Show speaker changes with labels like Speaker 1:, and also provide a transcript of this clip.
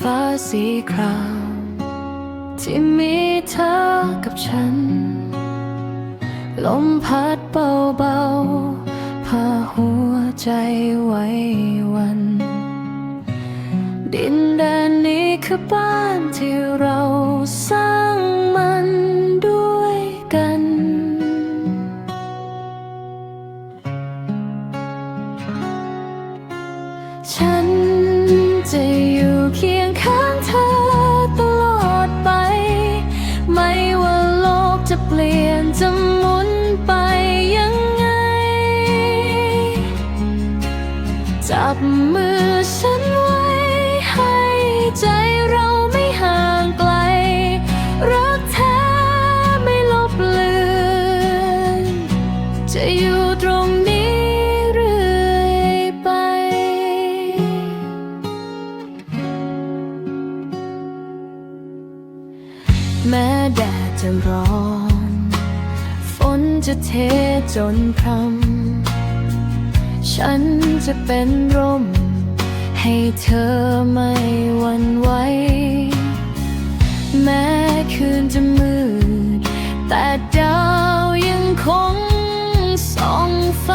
Speaker 1: ฟ้าสีครามที่มีเธอกับฉัน ลมพัดเบาๆพาหัวใจไว้วัน ดินแดนนี้คือบ้านที่เราสร้างมันด้วยกัน ฉันจะ บมือฉันไว้ให้ใจเราไม่ห่างไกล รักแท้ไม่ลบเลือนจะอยู่ตรงนี้เรื่อยไป แม้แดดจะร้อน ฝนจะเทจนพรำ ฉันจะเป็นร่ม ให้เธอไม่หวั่นไหว แม้คืนจะมืด แต่ดาวยังคงส่องไฟ